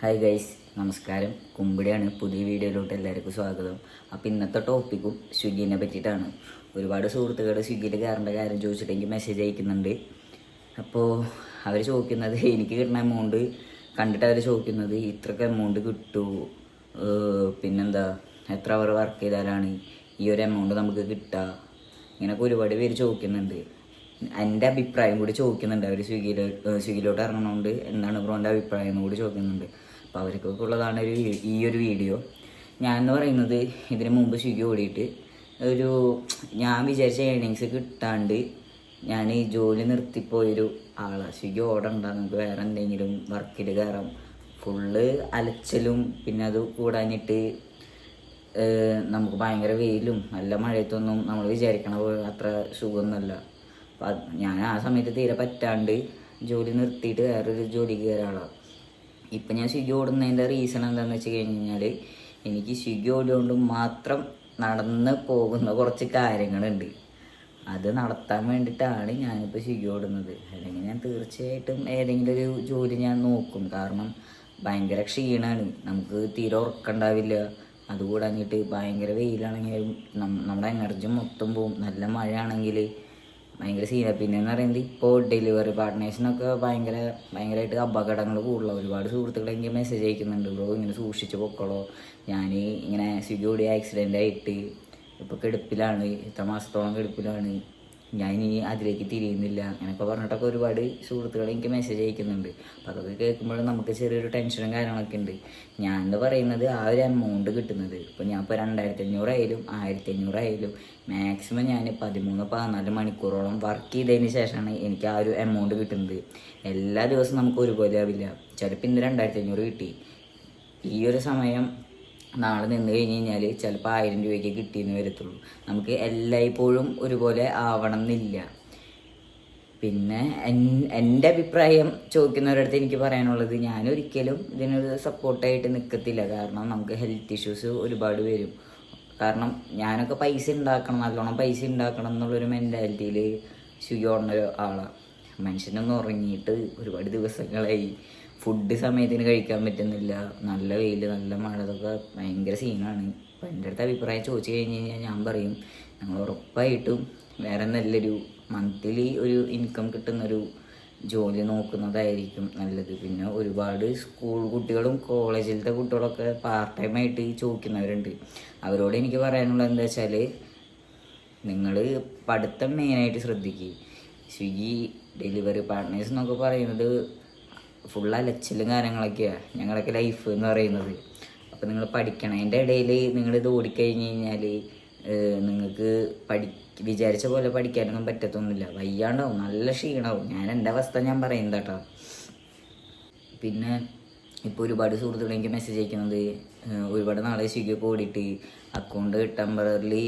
Hi guys നമസ്കാരം. കുമ്പിടിയാണ് പുതിയ വീഡിയോയിലോട്ട് എല്ലാവർക്കും സ്വാഗതം. അപ്പോൾ ഇന്നത്തെ ടോപ്പിക്കും സ്വിഗ്ഗിനെ പറ്റിയിട്ടാണ്. ഒരുപാട് സുഹൃത്തുക്കൾ സ്വിഗ്ഗിയിൽ കയറേണ്ട കാര്യം ചോദിച്ചിട്ട് എനിക്ക് മെസ്സേജ് അയക്കുന്നുണ്ട്. അപ്പോൾ അവർ ചോദിക്കുന്നത് എനിക്ക് കിട്ടുന്ന എമൗണ്ട് കണ്ടിട്ട് അവർ ചോദിക്കുന്നത്. ഇത്രക്ക് എമൗണ്ട് കിട്ടുമോ ഏഹ് പിന്നെന്താ? എത്ര അവർ വർക്ക് ചെയ്താലാണ് ഈ ഒരു എമൗണ്ട് നമുക്ക് കിട്ടുക ഇങ്ങനെയൊക്കെ ഒരുപാട് പേര് ചോദിക്കുന്നുണ്ട്. എന്റെ അഭിപ്രായം കൂടി ചോദിക്കുന്നുണ്ട്. അവർ സ്വിഗ്ഗിയിലോ സ്വിഗ്ഗിയിലോട്ട് ഇറങ്ങണോണ്ട് എന്താണ് ബ്രോന്റെ അഭിപ്രായം കൂടി ചോദിക്കുന്നുണ്ട്. അപ്പോൾ അവർക്കൊക്കെ ഉള്ളതാണ് ഒരു ഈ ഒരു വീഡിയോ. ഞാൻ എന്ന് പറയുന്നത് ഇതിന് മുമ്പ് സ്വിഗ്ഗി ഓടിയിട്ട് ഒരു ഞാൻ വിചാരിച്ച ഏണിങ്സ് കിട്ടാണ്ട് ഞാൻ ഈ ജോലി നിർത്തിപ്പോയൊരു ആളാണ് സ്വിഗ്ഗി ഓടണ്ട നമുക്ക് വേറെ എന്തെങ്കിലും വർക്കിൽ കയറാം ഫുള്ള് അലച്ചലും പിന്നെ അത് കൂടാഞ്ഞിട്ട് നമുക്ക് ഭയങ്കര വെയിലും നല്ല മഴയത്തൊന്നും നമ്മൾ വിചാരിക്കണ പോലെ അത്ര സുഖമൊന്നുമല്ല അപ്പം ഞാൻ ആ സമയത്ത് തീരെ പറ്റാണ്ട് ജോലി നിർത്തിയിട്ട് വേറൊരു ജോലിക്ക് കയറിയ ആളാണ് ഇപ്പം ഞാൻ സ്വിഗ്ഗി ഓടുന്നതിന്റെ റീസൺ എന്താണെന്ന് വെച്ച് കഴിഞ്ഞ് കഴിഞ്ഞാൽ എനിക്ക് സ്വിഗ്ഗി ഓടിയോണ്ട് മാത്രം നടന്ന് പോകുന്ന കുറച്ച് കാര്യങ്ങളുണ്ട്. അത് നടത്താൻ വേണ്ടിയിട്ടാണ് ഞാനിപ്പോൾ സ്വിഗ്ഗി ഓടുന്നത്. അല്ലെങ്കിൽ ഞാൻ തീർച്ചയായിട്ടും ഏതെങ്കിലും ഒരു ജോലി ഞാൻ നോക്കും. കാരണം ഭയങ്കര ക്ഷീണമാണ് നമുക്ക് തീരെ ഉറക്കണ്ടാവില്ല. അതുകൂടാഞ്ഞിട്ട് ഭയങ്കര വെയിലാണെങ്കിലും നമ്മുടെ എനർജി മൊത്തം പോവും. നല്ല മഴയാണെങ്കിൽ ഭയങ്കര സീന പിന്നെ എന്ന് പറയുന്നത് ഇപ്പോൾ ഡെലിവറി പാർട്ട്നേഴ്സിനൊക്കെ ഭയങ്കര ഭയങ്കരമായിട്ട് അപകടങ്ങൾ കൂടുതലാണ് ഒരുപാട് സുഹൃത്തുക്കൾ എനിക്ക് മെസ്സേജ് അയക്കുന്നുണ്ട്. ബ്രോ ഇങ്ങനെ സൂക്ഷിച്ച് പൊക്കോളോ. ഞാൻ ഇങ്ങനെ സ്വിഗ്ഗി ഓടി ആക്സിഡന്റ് ആയിട്ട് ഇപ്പോൾ കിടപ്പിലാണ്. ഇത്ര മാസത്തോളം കിടപ്പിലാണ്. ഞാൻ ഇനി അതിലേക്ക് തിരിയുന്നില്ല. അങ്ങനെയൊക്കെ പറഞ്ഞിട്ടൊക്കെ ഒരുപാട് സുഹൃത്തുക്കൾ എനിക്ക് മെസ്സേജ് അയക്കുന്നുണ്ട്. അപ്പോൾ അതൊക്കെ കേൾക്കുമ്പോൾ നമുക്ക് ചെറിയൊരു ടെൻഷനും കാര്യങ്ങളൊക്കെ ഉണ്ട്. ഞാൻ എന്ന് പറയുന്നത് ആ ഒരു എമൗണ്ട് കിട്ടുന്നത്. ഇപ്പോൾ ഞാൻ ഇപ്പോൾ രണ്ടായിരത്തി അഞ്ഞൂറായാലും ആയിരത്തി അഞ്ഞൂറായാലും മാക്സിമം ഞാൻ പതിമൂന്ന് പതിനാല് മണിക്കൂറോളം വർക്ക് ചെയ്തതിന് ശേഷമാണ് എനിക്ക് ആ ഒരു എമൗണ്ട് കിട്ടുന്നത്. എല്ലാ ദിവസവും നമുക്ക് ഒരുപോലെ ആവില്ല. ചിലപ്പോൾ ഇന്ന് രണ്ടായിരത്തി അഞ്ഞൂറ് കിട്ടി. ഈ ഒരു സമയം നാളെ നിന്ന് കഴിഞ്ഞ് കഴിഞ്ഞാൽ ചിലപ്പോൾ ആയിരം രൂപയ്ക്ക് കിട്ടിയെന്ന് വരത്തുള്ളൂ. നമുക്ക് എല്ലായ്പ്പോഴും ഒരുപോലെ ആവണം എന്നില്ല പിന്നെ എൻ- എന്റെ അഭിപ്രായം ചോദിക്കുന്നവരടുത്ത് എനിക്ക് പറയാനുള്ളത് ഞാൻ ഒരിക്കലും ഇതിനൊരു സപ്പോർട്ടായിട്ട് നിൽക്കത്തില്ല കാരണം നമുക്ക് ഹെൽത്ത് ഇഷ്യൂസ് ഒരുപാട് വരും. കാരണം ഞാനൊക്കെ പൈസ ഉണ്ടാക്കണം നല്ലോണം പൈസ ഉണ്ടാക്കണം എന്നുള്ളൊരു മെന്റാലിറ്റിയിൽ സ്വിഗ്ഗി ഓടുന്ന ആളാണ് മനുഷ്യനൊന്ന് ഉറങ്ങിയിട്ട് ഒരുപാട് ദിവസങ്ങളായി. ഫുഡ് സമയത്തിന് കഴിക്കാൻ പറ്റുന്നില്ല. നല്ല വെയിൽ നല്ല മഴ ഇതൊക്കെ ഭയങ്കര സീനാണ് അപ്പം എന്റെ അടുത്ത് അഭിപ്രായം ചോദിച്ചു കഴിഞ്ഞ് കഴിഞ്ഞാൽ ഞാൻ പറയും ഞങ്ങൾ ഉറപ്പായിട്ടും വേറെ നല്ലൊരു മന്ത്ലി ഒരു ഇൻകം കിട്ടുന്നൊരു ജോലി നോക്കുന്നതായിരിക്കും നല്ലത്. പിന്നെ ഒരുപാട് സ്കൂൾ കുട്ടികളും കോളേജിലത്തെ കുട്ടികളൊക്കെ പാർട്ട് ടൈം ആയിട്ട് ചോദിക്കുന്നവരുണ്ട്. അവരോട് എനിക്ക് പറയാനുള്ളത് എന്താ വെച്ചാൽ നിങ്ങൾ പഠിത്തം മെയിനായിട്ട് ശ്രദ്ധിക്കുക സ്വിഗ്ഗി ഡെലിവറി പാർട്ട്നേഴ്സ് എന്നൊക്കെ പറയുന്നത് ഫുൾ അലച്ചിലും കാര്യങ്ങളൊക്കെയാണ് ഞങ്ങളൊക്കെ ലൈഫ് എന്ന് പറയുന്നത്. അപ്പോൾ നിങ്ങൾ പഠിക്കണം അതിന്റെ ഇടയിൽ നിങ്ങളിത് ഓടിക്കഴിഞ്ഞ് കഴിഞ്ഞാൽ നിങ്ങൾക്ക് പഠി വിചാരിച്ച പോലെ പഠിക്കാനൊന്നും പറ്റത്തൊന്നുമില്ല. വയ്യാണ്ടാവും നല്ല ക്ഷീണമാവും ഞാൻ എന്റെ അവസ്ഥ ഞാൻ പറയുന്നത് കേട്ടോ പിന്നെ ഇപ്പോൾ ഒരുപാട് സുഹൃത്തുക്കൾ എനിക്ക് മെസ്സേജ് അയക്കുന്നത് ഒരുപാട് നാളെ സ്വിഗ്ഗി ഒക്കെ ഓടിയിട്ട് അക്കൗണ്ട് ടെമ്പററിലി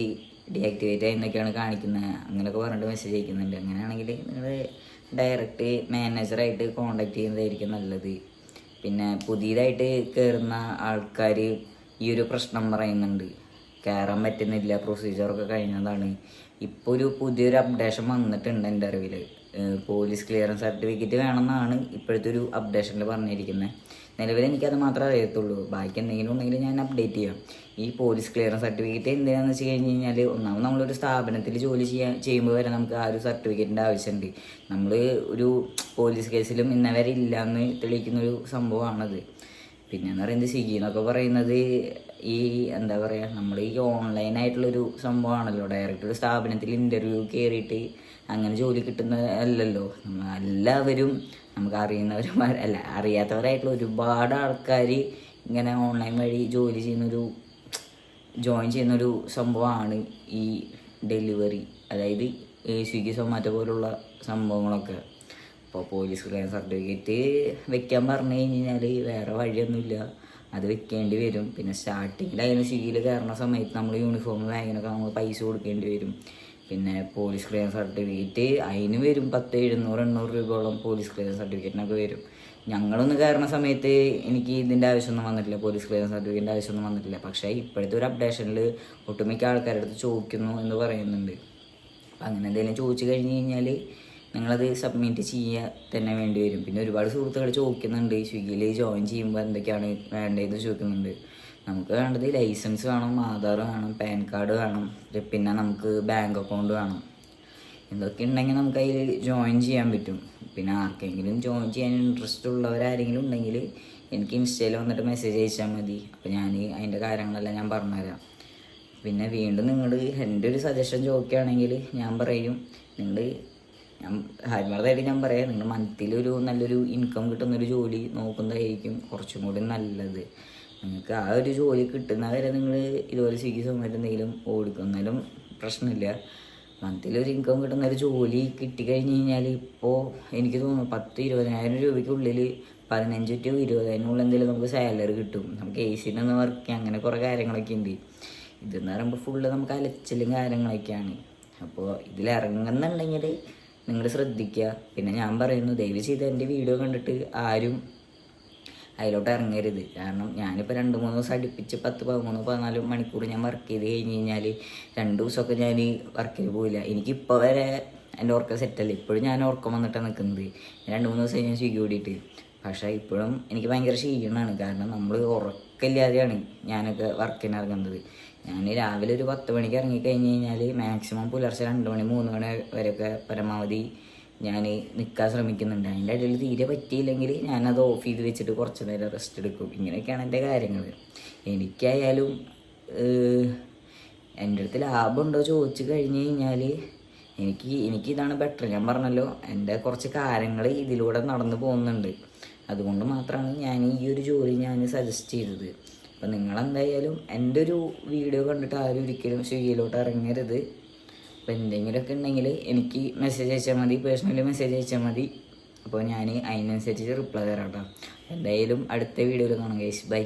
ഡീആക്ടിവേറ്റ് ആയെന്നൊക്കെയാണ് കാണിക്കുന്നത് അങ്ങനെയൊക്കെ പറഞ്ഞിട്ട് മെസ്സേജ് അയക്കുന്നുണ്ട്. അങ്ങനെയാണെങ്കിൽ നിങ്ങൾ ഡയറക്റ്റ് മാനേജറായിട്ട് കോണ്ടാക്ട് ചെയ്യുന്നതായിരിക്കും നല്ലത്. പിന്നെ പുതിയതായിട്ട് കയറുന്ന ആൾക്കാർ ഈ ഒരു പ്രശ്നം പറയുന്നുണ്ട്. കയറാൻ പറ്റുന്നില്ല പ്രൊസീജിയറൊക്കെ കഴിഞ്ഞതാണ്. ഇപ്പോൾ ഒരു പുതിയൊരു അപ്ഡേഷൻ വന്നിട്ടുണ്ട് എന്റെ അറിവിൽ പോലീസ് ക്ലിയറൻസ് സർട്ടിഫിക്കറ്റ് വേണമെന്നാണ് ഇപ്പോഴത്തെ ഒരു അപ്ഡേഷനിൽ പറഞ്ഞിരിക്കുന്നത്. നിലവിൽ എനിക്കത് മാത്രമേ അറിയത്തുള്ളൂ. ബാക്കി എന്തെങ്കിലും ഉണ്ടെങ്കിൽ ഞാൻ അപ്ഡേറ്റ് ചെയ്യാം. ഈ പോലീസ് ക്ലിയറൻസ് സർട്ടിഫിക്കറ്റ് എന്തിനാണെന്ന് വെച്ച് കഴിഞ്ഞ് കഴിഞ്ഞാൽ ഒന്നാമത് നമ്മളൊരു സ്ഥാപനത്തിൽ ജോലി ചെയ്യാൻ ചെയ്യുമ്പോൾ വരെ നമുക്ക് ആ ഒരു സർട്ടിഫിക്കറ്റിന്റെ ആവശ്യമുണ്ട് നമ്മൾ ഒരു പോലീസ് കേസിലും ഇന്നവരെ ഇല്ലയെന്ന് തെളിയിക്കുന്നൊരു സംഭവമാണത്. പിന്നെന്ന് പറയുന്നത് സ്വിഗ്ഗി എന്നൊക്കെ പറയുന്നത് ഈ എന്താ പറയുക നമ്മൾ ഈ ഓൺലൈനായിട്ടുള്ളൊരു സംഭവമാണല്ലോ. ഡയറക്റ്റ് ഒരു സ്ഥാപനത്തിൽ ഇന്റർവ്യൂ കയറിയിട്ട് അങ്ങനെ ജോലി കിട്ടുന്ന അല്ലല്ലോ. എല്ലാവരും നമുക്ക് അറിയുന്നവരും അല്ല അറിയാത്തവരായിട്ടുള്ള ഒരുപാട് ആൾക്കാർ ഇങ്ങനെ ഓൺലൈൻ വഴി ജോലി ചെയ്യുന്നൊരു ജോയിൻ ചെയ്യുന്നൊരു സംഭവമാണ് ഈ ഡെലിവറി അതായത് സ്വിഗ്ഗി സൊമാറ്റോ പോലുള്ള സംഭവങ്ങളൊക്കെ. അപ്പോൾ പോലീസ് ക്ലിയർ സർട്ടിഫിക്കറ്റ് വെക്കാൻ പറഞ്ഞു കഴിഞ്ഞാൽ വേറെ വഴിയൊന്നുമില്ല. അത് വെക്കേണ്ടി വരും. പിന്നെ സ്റ്റാർട്ടിങ്ങിലായാലും സ്വിഗ്ഗിയിൽ കയറുന്ന സമയത്ത് നമ്മൾ യൂണിഫോം വാങ്ങിനൊക്കെ നമ്മൾ പൈസ കൊടുക്കേണ്ടി വരും. പിന്നെ പോലീസ് ക്ലിയർ സർട്ടിഫിക്കറ്റ് അതിന് വരും പത്ത് എഴുന്നൂറ് എണ്ണൂറ് രൂപയോളം പോലീസ് ക്ലിയർ സർട്ടിഫിക്കറ്റിനൊക്കെ വരും. ഞങ്ങളൊന്ന് കയറുന്ന സമയത്ത് എനിക്ക് ഇതിന്റെ ആവശ്യമൊന്നും വന്നിട്ടില്ല പോലീസ് ക്ലിയർ സർട്ടിഫിക്കറ്റിന്റെ ആവശ്യമൊന്നും വന്നിട്ടില്ല. പക്ഷേ ഇപ്പോഴത്തെ ഒരു അപ്ഡേഷനിൽ ഒട്ടുമിക്ക ആൾക്കാരുടെ അടുത്ത് ചോദിക്കുന്നു എന്ന് പറയുന്നുണ്ട്. അപ്പം അങ്ങനെ എന്തെങ്കിലും ചോദിച്ചു കഴിഞ്ഞ് കഴിഞ്ഞാൽ നിങ്ങളത് സബ്മിറ്റ് ചെയ്യുക തന്നെ വേണ്ടി വരും. പിന്നെ ഒരുപാട് സുഹൃത്തുക്കൾ ചോദിക്കുന്നുണ്ട് സ്വിഗ്ഗിയിൽ ജോയിൻ ചെയ്യുമ്പോൾ എന്തൊക്കെയാണ് വേണ്ടതെന്ന് ചോദിക്കുന്നുണ്ട്. നമുക്ക് വേണ്ടത് ലൈസൻസ് വേണം ആധാർ വേണം പാൻ കാർഡ് വേണം പിന്നെ നമുക്ക് ബാങ്ക് അക്കൗണ്ട് വേണം. ഇതൊക്കെ ഉണ്ടെങ്കിൽ നമുക്ക് അതിൽ ജോയിൻ ചെയ്യാൻ പറ്റും. പിന്നെ ആർക്കെങ്കിലും ജോയിൻ ചെയ്യാൻ ഇൻട്രസ്റ്റ് ഉള്ളവരാരെങ്കിലും ഉണ്ടെങ്കിൽ എനിക്ക് ഇൻസ്റ്റയിൽ വന്നിട്ട് മെസ്സേജ് അയച്ചാൽ മതി. അപ്പോൾ ഞാൻ അതിന്റെ കാര്യങ്ങളെല്ലാം ഞാൻ പറഞ്ഞുതരാം. പിന്നെ വീണ്ടും നിങ്ങൾ എന്റെ ഒരു സജഷൻ ചോദിക്കുകയാണെങ്കിൽ ഞാൻ പറയും നിങ്ങൾ ഞാൻ ആത്മാർത്ഥമായിട്ട് ഞാൻ പറയാം നിങ്ങൾ ഒരു നല്ലൊരു ഇൻകം കിട്ടുന്നൊരു ജോലി നോക്കുന്നതായിരിക്കും കുറച്ചും കൂടി നല്ലത്. നിങ്ങൾക്ക് ആ ഒരു ജോലി കിട്ടുന്ന വരെ നിങ്ങൾ ഇതുപോലെ സ്വിഗ്ഗി സൊമാറ്റോ എന്തെങ്കിലും ഓടിക്കുന്നാലും പ്രശ്നമില്ല. മന്ത്ലി ഒരു ഇൻകം കിട്ടുന്ന ഒരു ജോലി കിട്ടിക്കഴിഞ്ഞ് കഴിഞ്ഞാൽ ഇപ്പോൾ എനിക്ക് തോന്നുന്നു പത്ത് ഇരുപതിനായിരം രൂപയ്ക്കുള്ളിൽ പതിനഞ്ച് ടു ഇരുപതിനുള്ളിൽ എന്തെങ്കിലും നമുക്ക് സാലറി കിട്ടും. നമുക്ക് എ സിനൊന്ന് വർക്ക് ചെയ്യാം. അങ്ങനെ കുറേ കാര്യങ്ങളൊക്കെ ഉണ്ട്. ഇതെന്ന് പറയുമ്പോൾ ഫുള്ള് നമുക്ക് അലച്ചിലും കാര്യങ്ങളൊക്കെയാണ്. അപ്പോൾ ഇതിലിറങ്ങുന്നുണ്ടെങ്കിൽ നിങ്ങൾ ശ്രദ്ധിക്കുക. പിന്നെ ഞാൻ പറയുന്നു ദയവ് ചെയ്ത് എന്റെ വീഡിയോ കണ്ടിട്ട് ആരും അതിലോട്ട് ഇറങ്ങരുത്. കാരണം ഞാനിപ്പോൾ രണ്ട് മൂന്ന് ദിവസം അടുപ്പിച്ച് പത്ത് പതിമൂന്ന് പതിനാല് മണിക്കൂർ ഞാൻ വർക്ക് ചെയ്ത് കഴിഞ്ഞ് കഴിഞ്ഞാൽ രണ്ട് ദിവസമൊക്കെ ഞാൻ വർക്കിന് പോയില്ല എനിക്കിപ്പോൾ വരെ എന്റെ ഉറക്കം സെറ്റല്ല ഇപ്പോഴും ഞാൻ ഉറക്കം വന്നിട്ടാണ് നിൽക്കുന്നത് രണ്ട് മൂന്ന് ദിവസം ഞാൻ സ്വിഗ്ഗി ഓടിയിട്ട് പക്ഷേ ഇപ്പോഴും എനിക്ക് ഭയങ്കര ക്ഷീണമാണ് കാരണം നമ്മൾ ഉറക്കമില്ലാതെയാണ് ഞാനൊക്കെ വർക്കിന് ഇറങ്ങുന്നത്. ഞാൻ രാവിലെ ഒരു പത്ത് മണിക്ക് ഇറങ്ങി ഇറങ്ങിക്കഴിഞ്ഞ് കഴിഞ്ഞാൽ മാക്സിമം പുലർച്ചെ രണ്ട് മണി മൂന്ന് മണി വരെയൊക്കെ പരമാവധി ഞാൻ നിൽക്കാൻ ശ്രമിക്കുന്നുണ്ട്. അതിന്റെ ഇടയിൽ തീരെ പറ്റിയില്ലെങ്കിൽ ഞാനത് ഓഫ് ചെയ്ത് വെച്ചിട്ട് കുറച്ച് നേരം റെസ്റ്റ് എടുക്കും. ഇങ്ങനെയൊക്കെയാണ് എന്റെ കാര്യങ്ങൾ. എനിക്കായാലും എന്റെ അടുത്ത് ലാഭമുണ്ടോ ചോദിച്ചു കഴിഞ്ഞ് കഴിഞ്ഞാൽ എനിക്ക് എനിക്ക് ഇതാണ് ബെറ്റർ ഞാൻ പറഞ്ഞല്ലോ എന്റെ കുറച്ച് കാര്യങ്ങൾ ഇതിലൂടെ നടന്നു പോകുന്നുണ്ട്. അതുകൊണ്ട് മാത്രമാണ് ഞാൻ ഈ ഒരു ജോലി ഞാൻ സജസ്റ്റ് ചെയ്തത്. അപ്പം നിങ്ങളെന്തായാലും എന്റെ ഒരു വീഡിയോ കണ്ടിട്ട് ആരും ഒരിക്കലും സ്വിഗ്ഗിയിലോട്ട് ഇറങ്ങരുത്. അപ്പോൾ എന്തെങ്കിലുമൊക്കെ ഉണ്ടെങ്കിൽ എനിക്ക് മെസ്സേജ് അയച്ചാൽ മതി പേഴ്സണലി മെസ്സേജ് അയച്ചാൽ മതി. അപ്പോൾ ഞാൻ അതിനനുസരിച്ച് റിപ്ലൈ തരാം കേട്ടോ എന്തായാലും അടുത്ത വീഡിയോയിൽ കാണാം ഗൈസ് ബൈ